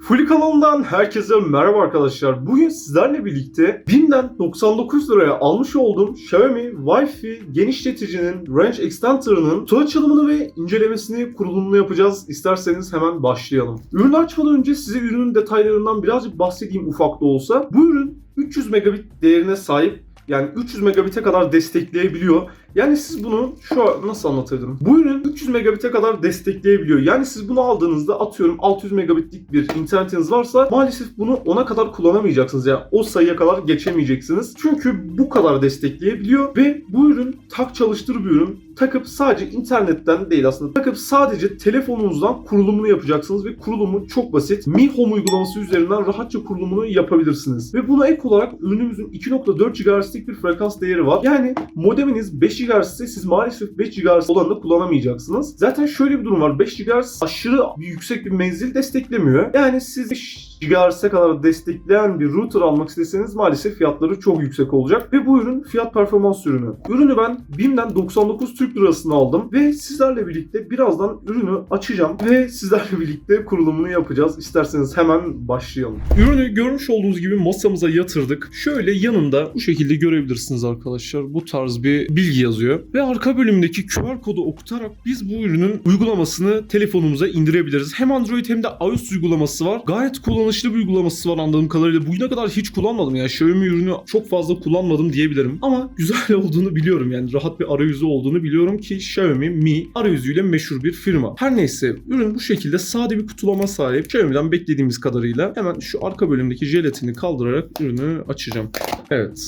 Fully kanalından herkese merhaba arkadaşlar. Bugün sizlerle birlikte BİM'den 99 liraya almış olduğum Xiaomi Wi-Fi genişleticinin Range Extender'ının kutu açılımını ve incelemesini kurulumunu yapacağız. İsterseniz hemen başlayalım. Ürünü açmadan önce size ürünün detaylarından birazcık bahsedeyim ufak da olsa. Bu ürün 300 megabit değerine sahip yani 300 megabit'e kadar destekleyebiliyor. Yani siz bunu şu nasıl anlatırdım? Bu ürün 300 megabit'e kadar destekleyebiliyor. Yani siz bunu aldığınızda atıyorum 600 megabitlik bir internetiniz varsa maalesef bunu ona kadar kullanamayacaksınız. Yani o sayıya kadar geçemeyeceksiniz. Çünkü bu kadar destekleyebiliyor ve bu ürün tak çalıştır bir ürün. Takıp sadece internetten değil aslında. Takıp sadece telefonunuzdan kurulumunu yapacaksınız ve kurulumu çok basit. Mi Home uygulaması üzerinden rahatça kurulumunu yapabilirsiniz. Ve buna ek olarak ürünümüzün 2.4 GHz'lik bir frekans değeri var. Yani modeminiz 5 GHz ise siz maalesef 5 GHz olanını kullanamayacaksınız. Zaten şöyle bir durum var. 5 GHz aşırı yüksek bir menzil desteklemiyor. Yani siz 5 GHz'e kadar destekleyen bir router almak isteseniz maalesef fiyatları çok yüksek olacak. Ve bu ürün fiyat performans ürünü. Ürünü ben BİM'den 99 Türk Lirası'na aldım. Ve sizlerle birlikte birazdan ürünü açacağım. Ve sizlerle birlikte kurulumunu yapacağız. İsterseniz hemen başlayalım. Ürünü görmüş olduğunuz gibi masamıza yatırdık. Şöyle yanında bu şekilde görebilirsiniz arkadaşlar. Bu tarz bir bilgi yazıyor. Ve arka bölümdeki QR kodu okutarak biz bu ürünün uygulamasını telefonumuza indirebiliriz. Hem Android hem de iOS uygulaması var. Gayet kullanışlı bir uygulaması var anladığım kadarıyla. Bugüne kadar hiç kullanmadım. Yani Xiaomi ürünü çok fazla kullanmadım diyebilirim. Ama güzel olduğunu biliyorum. Yani rahat bir arayüzü olduğunu biliyorum ki Xiaomi Mi arayüzüyle meşhur bir firma. Her neyse ürün bu şekilde sade bir kutulama sahip. Xiaomi'den beklediğimiz kadarıyla hemen şu arka bölümdeki jelatini kaldırarak ürünü açacağım. Evet.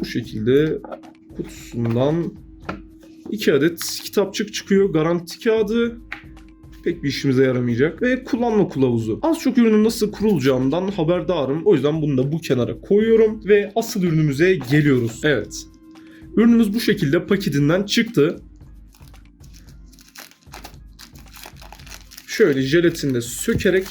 Bu şekilde kutusundan iki adet kitapçık çıkıyor. Garanti kağıdı pek bir işimize yaramayacak. Ve kullanma kılavuzu. Az çok ürünün nasıl kurulacağından haberdarım. O yüzden bunu da bu kenara koyuyorum. Ve asıl ürünümüze geliyoruz. Evet. Ürünümüz bu şekilde paketinden çıktı. Şöyle jelatinle sökerek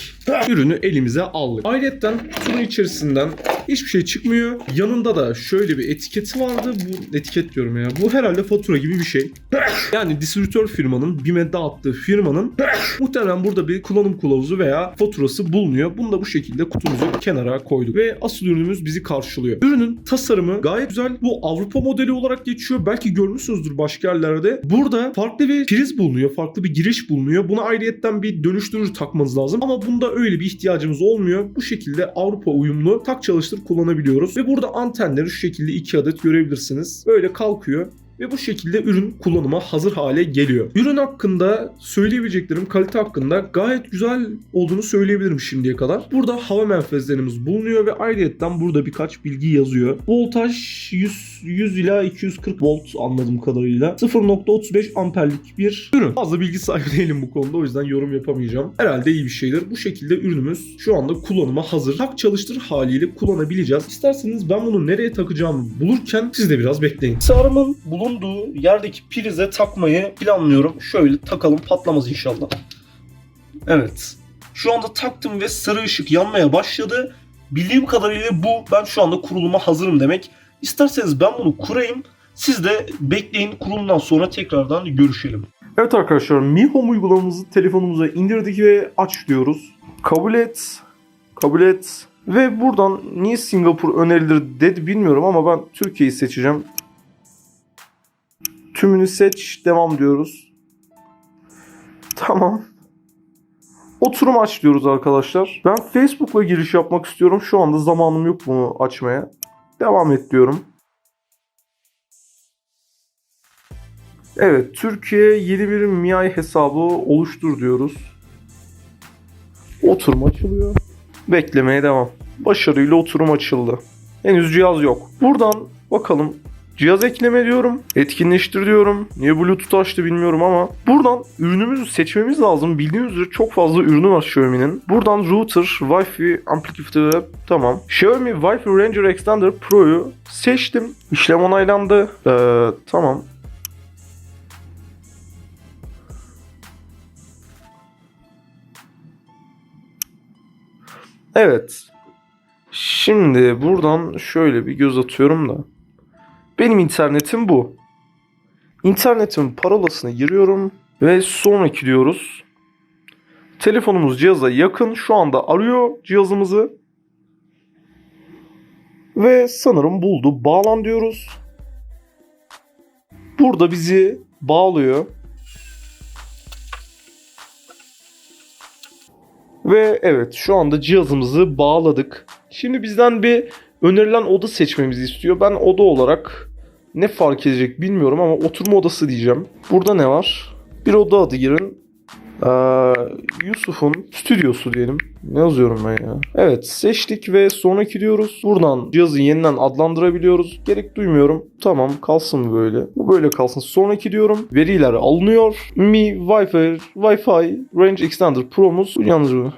ürünü elimize aldık. Ayrıca kutunun içerisinden hiçbir şey çıkmıyor. Yanında da şöyle bir etiketi vardı. Bu etiket diyorum ya. Bu herhalde fatura gibi bir şey. Yani distribütör firmanın, BİM'e dağıttığı firmanın muhtemelen burada bir kullanım kılavuzu veya faturası bulunuyor. Bunu da bu şekilde kutumuzu kenara koyduk. Ve asıl ürünümüz bizi karşılıyor. Ürünün tasarımı gayet güzel. Bu Avrupa modeli olarak geçiyor. Belki görmüşsünüzdür başka yerlerde. Burada farklı bir priz bulunuyor. Farklı bir giriş bulunuyor. Buna ayrıyetten bir dönüştürücü takmanız lazım. Ama bunda öyle bir ihtiyacımız olmuyor. Bu şekilde Avrupa uyumlu tak çalıştır kullanabiliyoruz. Ve burada antenleri şu şekilde iki adet görebilirsiniz. Böyle kalkıyor ve bu şekilde ürün kullanıma hazır hale geliyor. Ürün hakkında söyleyebileceklerim kalite hakkında gayet güzel olduğunu söyleyebilirim şimdiye kadar. Burada hava menfezlerimiz bulunuyor ve ayrıyetten burada birkaç bilgi yazıyor. Voltaj 100, 100 ila 240 volt anladığım kadarıyla. 0.35 amperlik bir ürün. Fazla bilgi sahibi değilim bu konuda o yüzden yorum yapamayacağım. Herhalde iyi bir şeydir. Bu şekilde ürünümüz şu anda kullanıma hazır. Tak çalıştır haliyle kullanabileceğiz. İsterseniz ben bunu nereye takacağımı bulurken siz de biraz bekleyin. Sarımın bulunduğu yerdeki prize takmayı planlıyorum. Şöyle takalım patlamaz inşallah. Evet. Şu anda taktım ve sarı ışık yanmaya başladı. Bildiğim kadarıyla bu ben şu anda kuruluma hazırım demek. İsterseniz ben bunu kurayım. Siz de bekleyin kurulumdan sonra tekrardan görüşelim. Evet arkadaşlar Mi Home uygulamamızı telefonumuza indirdik ve aç diyoruz. Kabul et. Kabul et. Ve buradan niye Singapur önerilir dedi bilmiyorum ama ben Türkiye'yi seçeceğim. Tümünü seç, devam diyoruz. Tamam. Oturum aç diyoruz arkadaşlar. Ben Facebook'la giriş yapmak istiyorum. Şu anda zamanım yok bunu açmaya. Devam et diyorum. Evet, Türkiye yeni bir MIAI hesabı oluştur diyoruz. Oturum açılıyor. Beklemeye devam. Başarıyla oturum açıldı. Henüz cihaz yok. Buradan bakalım Cihaz ekleme diyorum. Etkinleştir diyorum. Niye Bluetooth açtı bilmiyorum ama. Buradan ürünümüzü seçmemiz lazım. Bildiğiniz üzere çok fazla ürünü var Xiaomi'nin. Buradan router, Wi-Fi, amplifier tamam. Xiaomi Wi-Fi Ranger Extender Pro'yu seçtim. İşlem onaylandı. Ee, tamam. Evet. Şimdi buradan şöyle bir göz atıyorum da. Benim internetim bu. İnternetimin parolasını giriyorum ve sonraki diyoruz. Telefonumuz cihaza yakın. Şu anda arıyor cihazımızı. Ve sanırım buldu. Bağlan diyoruz. Burada bizi bağlıyor. Ve evet şu anda cihazımızı bağladık. Şimdi bizden bir önerilen oda seçmemizi istiyor. Ben oda olarak ne fark edecek bilmiyorum ama oturma odası diyeceğim. Burada ne var? Bir oda adı girin. Ee, Yusuf'un stüdyosu diyelim. Ne yazıyorum ben ya? Evet seçtik ve sonraki diyoruz. Buradan cihazı yeniden adlandırabiliyoruz. Gerek duymuyorum. Tamam kalsın böyle. Bu böyle kalsın. Sonraki diyorum. Veriler alınıyor. Mi Wi-Fi, Wi-Fi Range Extender Pro'muz. Yalnızca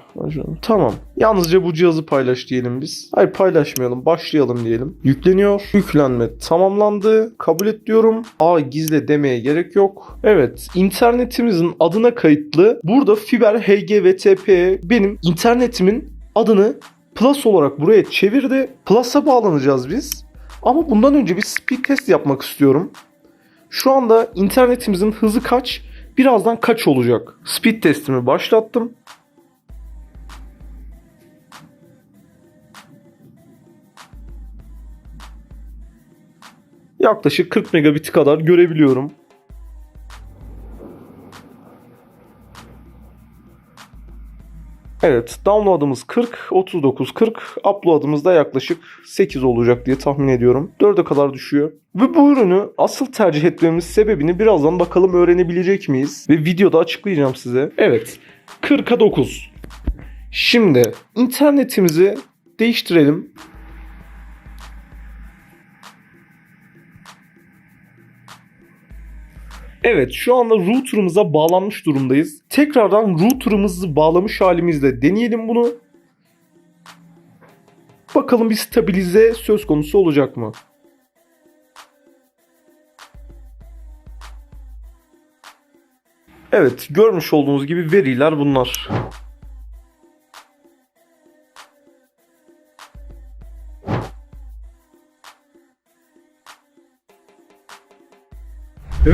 Tamam. Yalnızca bu cihazı paylaş diyelim biz. Hayır paylaşmayalım. Başlayalım diyelim. Yükleniyor. Yüklenme tamamlandı. Kabul et diyorum. A gizle demeye gerek yok. Evet. internetimizin adına kayıtlı. Burada fiber HGVTP benim internetimin adını Plus olarak buraya çevirdi. Plus'a bağlanacağız biz. Ama bundan önce bir speed test yapmak istiyorum. Şu anda internetimizin hızı kaç? Birazdan kaç olacak? Speed testimi başlattım. Yaklaşık 40 megabit kadar görebiliyorum. Evet, download'ımız 40, 39, 40. Upload'ımız da yaklaşık 8 olacak diye tahmin ediyorum. 4'e kadar düşüyor. Ve bu ürünü asıl tercih etmemiz sebebini birazdan bakalım öğrenebilecek miyiz? Ve videoda açıklayacağım size. Evet, 40'a 9. Şimdi internetimizi değiştirelim. Evet şu anda router'ımıza bağlanmış durumdayız. Tekrardan router'ımızı bağlamış halimizde deneyelim bunu. Bakalım bir stabilize söz konusu olacak mı? Evet görmüş olduğunuz gibi veriler bunlar.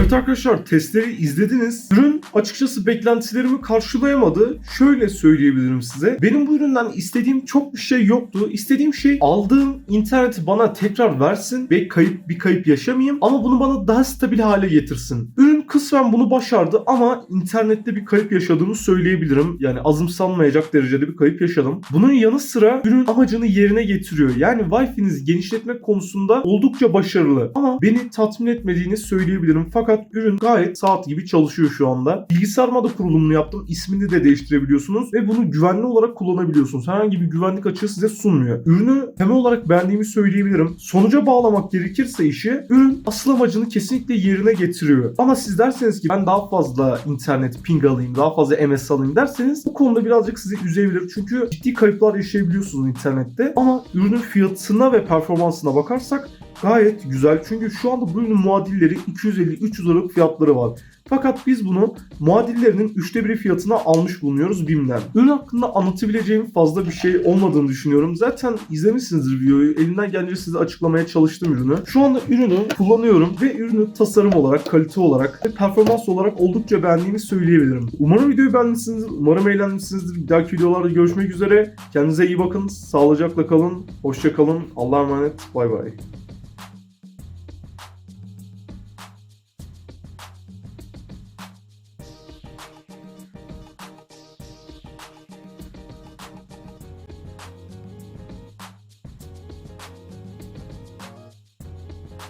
Evet arkadaşlar testleri izlediniz. Ürün açıkçası beklentilerimi karşılayamadı. Şöyle söyleyebilirim size. Benim bu üründen istediğim çok bir şey yoktu. İstediğim şey aldığım interneti bana tekrar versin ve kayıp bir kayıp yaşamayayım ama bunu bana daha stabil hale getirsin. Ürün kısmen bunu başardı ama internette bir kayıp yaşadığımı söyleyebilirim. Yani azımsanmayacak derecede bir kayıp yaşadım. Bunun yanı sıra ürün amacını yerine getiriyor. Yani Wi-Fi'nizi genişletmek konusunda oldukça başarılı. Ama beni tatmin etmediğini söyleyebilirim. Fakat ürün gayet saat gibi çalışıyor şu anda. Bilgisayarıma da kurulumunu yaptım. İsmini de değiştirebiliyorsunuz ve bunu güvenli olarak kullanabiliyorsunuz. Herhangi bir güvenlik açığı size sunmuyor. Ürünü temel olarak beğendiğimi söyleyebilirim. Sonuca bağlamak gerekirse işi ürün asıl amacını kesinlikle yerine getiriyor. Ama siz derseniz ki ben daha fazla internet ping alayım, daha fazla MS alayım derseniz bu konuda birazcık sizi üzebilir. Çünkü ciddi kayıplar yaşayabiliyorsunuz internette. Ama ürünün fiyatına ve performansına bakarsak gayet güzel. Çünkü şu anda bu ürünün muadilleri 250-300 Aralık fiyatları var. Fakat biz bunu muadillerinin üçte biri fiyatına almış bulunuyoruz BİM'den. Ürün hakkında anlatabileceğim fazla bir şey olmadığını düşünüyorum. Zaten izlemişsinizdir videoyu. Elimden gelince size açıklamaya çalıştım ürünü. Şu anda ürünü kullanıyorum ve ürünü tasarım olarak, kalite olarak ve performans olarak oldukça beğendiğimi söyleyebilirim. Umarım videoyu beğenmişsinizdir. Umarım eğlenmişsinizdir. Bir dahaki videolarda görüşmek üzere. Kendinize iyi bakın. Sağlıcakla kalın. Hoşça kalın. Allah'a emanet. Bay bay.